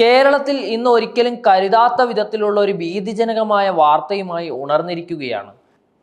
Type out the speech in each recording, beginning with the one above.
കേരളത്തിൽ ഇന്ന് ഒരിക്കലും കരുതാത്ത വിധത്തിലുള്ള ഒരു ഭീതിജനകമായ വാർത്തയുമായി ഉണർന്നിരിക്കുകയാണ്.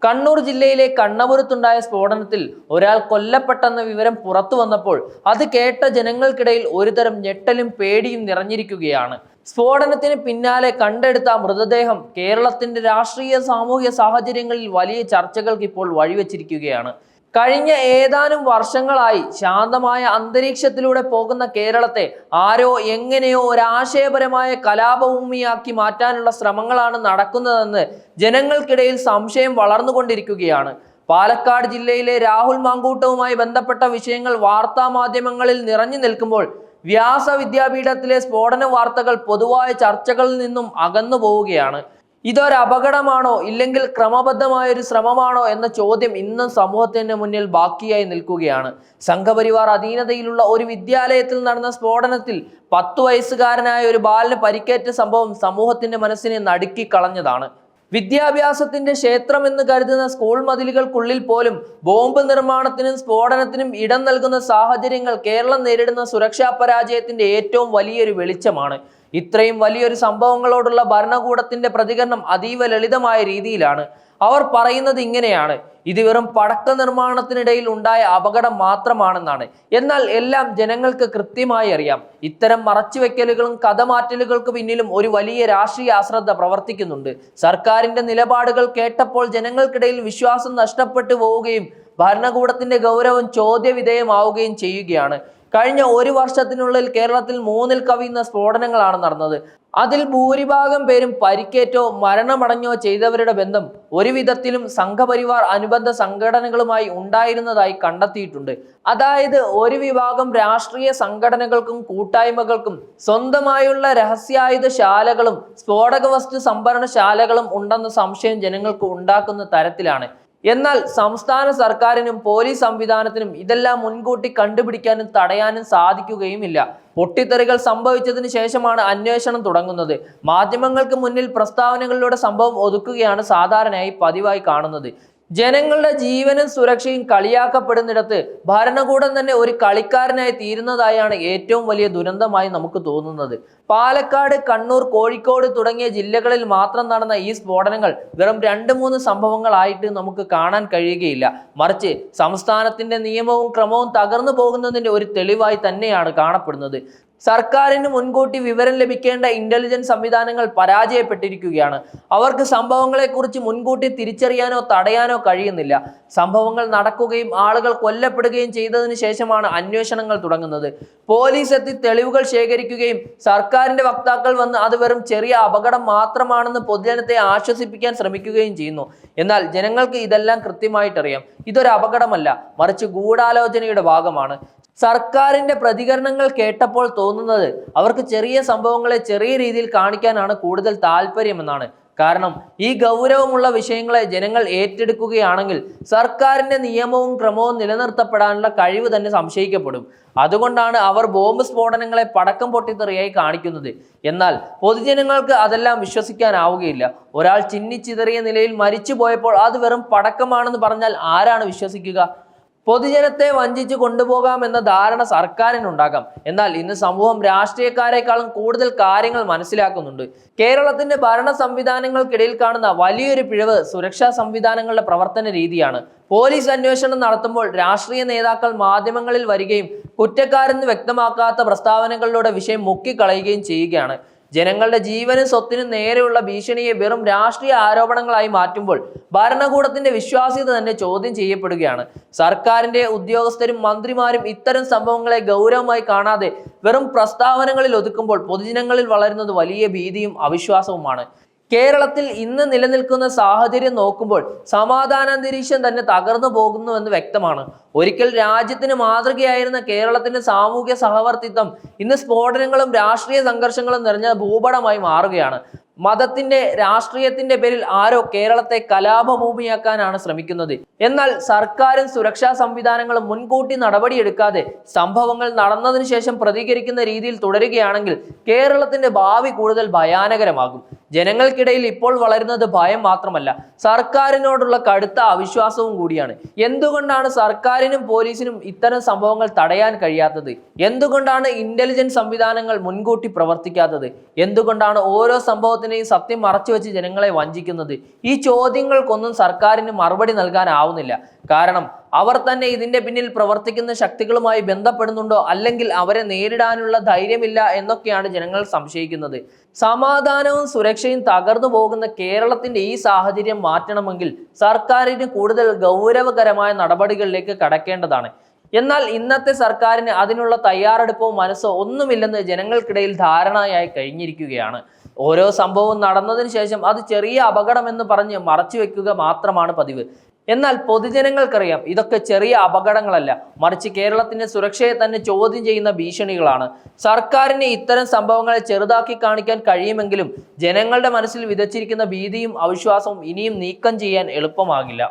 കണ്ണൂർ ജില്ലയിലെ കണ്ണപുരത്തുണ്ടായ സ്ഫോടനത്തിൽ ഒരാൾ കൊല്ലപ്പെട്ടെന്ന വിവരം പുറത്തു വന്നപ്പോൾ അത് കേട്ട ജനങ്ങൾക്കിടയിൽ ഒരുതരം ഞെട്ടലും പേടിയും നിറഞ്ഞിരിക്കുകയാണ്. സ്ഫോടനത്തിന് പിന്നാലെ കണ്ടെടുത്ത മൃതദേഹം കേരളത്തിന്റെ രാഷ്ട്രീയ സാമൂഹ്യ സാഹചര്യങ്ങളിൽ വലിയ ചർച്ചകൾക്ക് ഇപ്പോൾ വഴിവെച്ചിരിക്കുകയാണ്. കഴിഞ്ഞ ഏതാനും വർഷങ്ങളായി ശാന്തമായ അന്തരീക്ഷത്തിലൂടെ പോകുന്ന കേരളത്തെ ആരോ എങ്ങനെയോ ഒരാശയപരമായ കലാപഭൂമിയാക്കി മാറ്റാനുള്ള ശ്രമങ്ങളാണ് നടക്കുന്നതെന്ന് ജനങ്ങൾക്കിടയിൽ സംശയം വളർന്നുകൊണ്ടിരിക്കുകയാണ്. പാലക്കാട് ജില്ലയിലെ രാഹുൽ മാങ്കൂട്ടവുമായി ബന്ധപ്പെട്ട വിഷയങ്ങൾ വാർത്താ മാധ്യമങ്ങളിൽ നിറഞ്ഞു നിൽക്കുമ്പോൾ വ്യാസ വിദ്യാപീഠത്തിലെ സ്ഫോടന വാർത്തകൾ പൊതുവായ ചർച്ചകളിൽ നിന്നും അകന്നു പോവുകയാണ് ഇതൊരു അപകടമാണോ? ഇല്ലെങ്കിൽ ക്രമബദ്ധമായ ഒരു ശ്രമമാണോ എന്ന ചോദ്യം ഇന്നും സമൂഹത്തിന്റെ മുന്നിൽ ബാക്കിയായി നിൽക്കുകയാണ്. സംഘപരിവാർ അധീനതയിലുള്ള ഒരു വിദ്യാലയത്തിൽ നടന്ന സ്ഫോടനത്തിൽ പത്തു വയസ്സുകാരനായ ഒരു ബാലിന് പരിക്കേറ്റ സംഭവം സമൂഹത്തിന്റെ മനസ്സിനെ നടുക്കി കളഞ്ഞതാണ്. വിദ്യാഭ്യാസത്തിന്റെ ക്ഷേത്രം എന്ന് കരുതുന്ന സ്കൂൾ മതിലുകൾക്കുള്ളിൽ പോലും ബോംബ് നിർമ്മാണത്തിനും സ്ഫോടനത്തിനും ഇടം നൽകുന്ന സാഹചര്യങ്ങൾ കേരളം നേരിടുന്ന സുരക്ഷാ പരാജയത്തിന്റെ ഏറ്റവും വലിയൊരു വെളിച്ചമാണ്. ഇത്രയും വലിയൊരു സംഭവങ്ങളോടുള്ള ഭരണകൂടത്തിന്റെ പ്രതികരണം അതീവ ലളിതമായ രീതിയിലാണ്. അവർ പറയുന്നത് ഇങ്ങനെയാണ്. ഇത് വെറും പടക്ക നിർമ്മാണത്തിനിടയിൽ ഉണ്ടായ അപകടം മാത്രമാണെന്നാണ്. എന്നാൽ എല്ലാം ജനങ്ങൾക്ക് കൃത്യമായി അറിയാം. ഇത്തരം മറച്ചുവെക്കലുകളും കഥമാറ്റലുകൾക്ക് പിന്നിലും ഒരു വലിയ രാഷ്ട്രീയ അശ്രദ്ധ പ്രവർത്തിക്കുന്നുണ്ട്. സർക്കാരിന്റെ നിലപാടുകൾ കേട്ടപ്പോൾ ജനങ്ങൾക്കിടയിൽ വിശ്വാസം നഷ്ടപ്പെട്ടു പോവുകയും ഭരണകൂടത്തിന്റെ ഗൗരവം ചോദ്യവിധേയമാവുകയും ചെയ്യുകയാണ്. കഴിഞ്ഞ ഒരു വർഷത്തിനുള്ളിൽ കേരളത്തിൽ മൂന്നിൽ കവിയുന്ന സ്ഫോടനങ്ങളാണ് നടന്നത്. അതിൽ ഭൂരിഭാഗം പേരും പരിക്കേറ്റോ മരണമടഞ്ഞോ ചെയ്തവരുടെ ബന്ധം ഒരുവിധത്തിലും സംഘപരിവാർ അനുബന്ധ സംഘടനകളുമായി ഉണ്ടായിരുന്നതായി കണ്ടെത്തിയിട്ടുണ്ട്. അതായത് ഒരു വിഭാഗം രാഷ്ട്രീയ സംഘടനകൾക്കും കൂട്ടായ്മകൾക്കും സ്വന്തമായുള്ള രഹസ്യായുധ ശാലകളും സ്ഫോടക വസ്തു സംഭരണശാലകളും ഉണ്ടെന്ന സംശയം ജനങ്ങൾക്ക് ഉണ്ടാക്കുന്ന തരത്തിലാണ്. എന്നാൽ സംസ്ഥാന സർക്കാരിനും പോലീസ് സംവിധാനത്തിനും ഇതെല്ലാം മുൻകൂട്ടി കണ്ടുപിടിക്കാനും തടയാനും സാധിക്കുകയുമില്ല. പൊട്ടിത്തെറികൾ സംഭവിച്ചതിന് ശേഷമാണ് അന്വേഷണം തുടങ്ങുന്നത്. മാധ്യമങ്ങൾക്ക് മുന്നിൽ പ്രസ്താവനകളിലൂടെ സംഭവം ഒതുക്കുകയാണ് സാധാരണയായി പതിവായി കാണുന്നത്. ജനങ്ങളുടെ ജീവനും സുരക്ഷയും കളിയാക്കപ്പെടുന്നിടത്ത് ഭരണകൂടം തന്നെ ഒരു കളിക്കാരനായി തീരുന്നതായാണ് ഏറ്റവും വലിയ ദുരന്തമായി നമുക്ക് തോന്നുന്നത്. പാലക്കാട് കണ്ണൂർ കോഴിക്കോട് തുടങ്ങിയ ജില്ലകളിൽ മാത്രം നടന്ന ഈ സ്ഫോടനങ്ങൾ വെറും രണ്ട് മൂന്ന് സംഭവങ്ങളായിട്ട് നമുക്ക് കാണാൻ കഴിയുകയില്ല. മറിച്ച് സംസ്ഥാനത്തിന്റെ നിയമവും ക്രമവും തകർന്നു പോകുന്നതിന്റെ ഒരു തെളിവായി തന്നെയാണ് കാണപ്പെടുന്നത്. സർക്കാരിന് മുൻകൂട്ടി വിവരം ലഭിക്കേണ്ട ഇന്റലിജൻസ് സംവിധാനങ്ങൾ പരാജയപ്പെട്ടിരിക്കുകയാണ്. അവർക്ക് സംഭവങ്ങളെക്കുറിച്ച് മുൻകൂട്ടി തിരിച്ചറിയാനോ തടയാനോ കഴിയുന്നില്ല. സംഭവങ്ങൾ നടക്കുകയും ആളുകൾ കൊല്ലപ്പെടുകയും ചെയ്തതിന് ശേഷമാണ് അന്വേഷണങ്ങൾ തുടങ്ങുന്നത്. പോലീസ് എത്തി തെളിവുകൾ ശേഖരിക്കുകയും സർക്കാരിന്റെ വക്താക്കൾ വന്ന് അത് വെറും ചെറിയ അപകടം മാത്രമാണെന്ന് പൊതുജനത്തെ ആശ്വസിപ്പിക്കാൻ ശ്രമിക്കുകയും ചെയ്യുന്നു. എന്നാൽ ജനങ്ങൾക്ക് ഇതെല്ലാം കൃത്യമായിട്ടറിയാം. ഇതൊരു അപകടമല്ല മറിച്ച് ഗൂഢാലോചനയുടെ ഭാഗമാണ്. സർക്കാരിന്റെ പ്രതികരണങ്ങൾ കേട്ടപ്പോൾ തോന്നുന്നത് അവർക്ക് ചെറിയ സംഭവങ്ങളെ ചെറിയ രീതിയിൽ കാണിക്കാനാണ് കൂടുതൽ താല്പര്യമെന്നാണ്. കാരണം ഈ ഗൗരവമുള്ള വിഷയങ്ങളെ ജനങ്ങൾ ഏറ്റെടുക്കുകയാണെങ്കിൽ സർക്കാരിന്റെ നിയമവും ക്രമവും നിലനിർത്തപ്പെടാനുള്ള കഴിവ് തന്നെ സംശയിക്കപ്പെടും. അതുകൊണ്ടാണ് അവർ ബോംബ് സ്ഫോടനങ്ങളെ പടക്കം പൊട്ടിത്തെറിയായി കാണിക്കുന്നത്. എന്നാൽ പൊതുജനങ്ങൾക്ക് അതെല്ലാം വിശ്വസിക്കാനാവുകയില്ല. ഒരാൾ ചിന്നിച്ചിതറിയ നിലയിൽ മരിച്ചു പോയപ്പോൾ അത് വെറും പടക്കമാണെന്ന് പറഞ്ഞാൽ ആരാണ് വിശ്വസിക്കുക? പൊതുജനത്തെ വഞ്ചിച്ച് കൊണ്ടുപോകാം എന്ന ധാരണ സർക്കാരിനുണ്ടാകാം. എന്നാൽ ഇന്ന് സമൂഹം രാഷ്ട്രീയക്കാരെക്കാളും കൂടുതൽ കാര്യങ്ങൾ മനസ്സിലാക്കുന്നുണ്ട്. കേരളത്തിന്റെ ഭരണ സംവിധാനങ്ങൾക്കിടയിൽ കാണുന്ന വലിയൊരു പിഴവ് സുരക്ഷാ സംവിധാനങ്ങളുടെ പ്രവർത്തന രീതിയാണ്. പോലീസ് അന്വേഷണം നടത്തുമ്പോൾ രാഷ്ട്രീയ നേതാക്കൾ മാധ്യമങ്ങളിൽ വരികയും കുറ്റക്കാരെന്ന് വ്യക്തമാക്കാത്ത പ്രസ്താവനകളിലൂടെ വിഷയം മുക്കിക്കളയുകയും ചെയ്യുകയാണ്. ജനങ്ങളുടെ ജീവനും സ്വത്തിനും നേരെയുള്ള ഭീഷണിയെ വെറും രാഷ്ട്രീയ ആരോപണങ്ങളായി മാറ്റുമ്പോൾ ഭരണകൂടത്തിന്റെ വിശ്വാസ്യത തന്നെ ചോദ്യം ചെയ്യപ്പെടുകയാണ്. സർക്കാരിന്റെ ഉദ്യോഗസ്ഥരും മന്ത്രിമാരും ഇത്തരം സംഭവങ്ങളെ ഗൗരവമായി കാണാതെ വെറും പ്രസ്താവനകളിൽ ഒതുക്കുമ്പോൾ പൊതുജനങ്ങളിൽ വളരുന്നത് വലിയ ഭീതിയും അവിശ്വാസവുമാണ്. കേരളത്തിൽ ഇന്ന് നിലനിൽക്കുന്ന സാഹചര്യം നോക്കുമ്പോൾ സമാധാനാന്തരീക്ഷം തന്നെ തകർന്നു പോകുന്നുവെന്ന് വ്യക്തമാണ്. ഒരിക്കൽ രാജ്യത്തിന് മാതൃകയായിരുന്ന കേരളത്തിന്റെ സാമൂഹ്യ സഹവർത്തിത്വം ഇന്ന് സ്ഫോടനങ്ങളും രാഷ്ട്രീയ സംഘർഷങ്ങളും നിറഞ്ഞ ഭൂപടമായി മാറുകയാണ്. മതത്തിന്റെ രാഷ്ട്രീയത്തിന്റെ പേരിൽ ആരോ കേരളത്തെ കലാപഭൂമിയാക്കാനാണ് ശ്രമിക്കുന്നത്. എന്നാൽ സർക്കാരും സുരക്ഷാ സംവിധാനങ്ങളും മുൻകൂട്ടി നടപടിയെടുക്കാതെ സംഭവങ്ങൾ നടന്നതിന് ശേഷം പ്രതികരിക്കുന്ന രീതിയിൽ തുടരുകയാണെങ്കിൽ കേരളത്തിന്റെ ഭാവി കൂടുതൽ ഭയാനകരമാകും. ജനങ്ങൾക്കിടയിൽ ഇപ്പോൾ വളരുന്നത് ഭയം മാത്രമല്ല സർക്കാരിനോടുള്ള കടുത്ത അവിശ്വാസവും കൂടിയാണ്. എന്തുകൊണ്ടാണ് സർക്കാരിനും പോലീസിനും ഇത്തരം സംഭവങ്ങൾ തടയാൻ കഴിയാത്തത്? എന്തുകൊണ്ടാണ് ഇന്റലിജൻസ് സംവിധാനങ്ങൾ മുൻകൂട്ടി പ്രവർത്തിക്കാത്തത്? എന്തുകൊണ്ടാണ് ഓരോ സംഭവത്തിനെയും സത്യം മറച്ചു വെച്ച് ജനങ്ങളെ വഞ്ചിക്കുന്നത്. ഈ ചോദ്യങ്ങൾക്കൊന്നും സർക്കാരിന് മറുപടി നൽകാനാവുന്നില്ല. കാരണം അവർ തന്നെ ഇതിന്റെ പിന്നിൽ പ്രവർത്തിക്കുന്ന ശക്തികളുമായി ബന്ധപ്പെടുന്നുണ്ടോ അല്ലെങ്കിൽ അവരെ നേരിടാനുള്ള ധൈര്യമില്ല എന്നൊക്കെയാണ് ജനങ്ങൾ സംശയിക്കുന്നത്. സമാധാനവും സുരക്ഷയും തകർന്നു പോകുന്ന കേരളത്തിന്റെ ഈ സാഹചര്യം മാറ്റണമെങ്കിൽ സർക്കാരിന് കൂടുതൽ ഗൗരവകരമായ നടപടികളിലേക്ക് കടക്കേണ്ടതാണ്. എന്നാൽ ഇന്നത്തെ സർക്കാരിന് അതിനുള്ള തയ്യാറെടുപ്പോ മനസ്സോ ഒന്നുമില്ലെന്ന് ജനങ്ങൾക്കിടയിൽ ധാരണയായി കഴിഞ്ഞിരിക്കുകയാണ്. ഓരോ സംഭവവും നടന്നതിന് ശേഷം അത് ചെറിയ അപകടമെന്ന് പറഞ്ഞ് മറച്ചു വെക്കുക മാത്രമാണ് പതിവ്. എന്നാൽ പൊതുജനങ്ങൾക്കറിയാം ഇതൊക്കെ ചെറിയ അപകടങ്ങളല്ല. മറിച്ച് കേരളത്തിന്റെ സുരക്ഷയെ തന്നെ ചോദ്യം ചെയ്യുന്ന ഭീഷണികളാണ്. സർക്കാരിന് ഇത്തരം സംഭവങ്ങളെ ചെറുതാക്കി കാണിക്കാൻ കഴിയുമെങ്കിലും ജനങ്ങളുടെ മനസ്സിൽ വിതച്ചിരിക്കുന്ന ഭീതിയും അവിശ്വാസവും ഇനിയും നീക്കം ചെയ്യാൻ എളുപ്പമാകില്ല.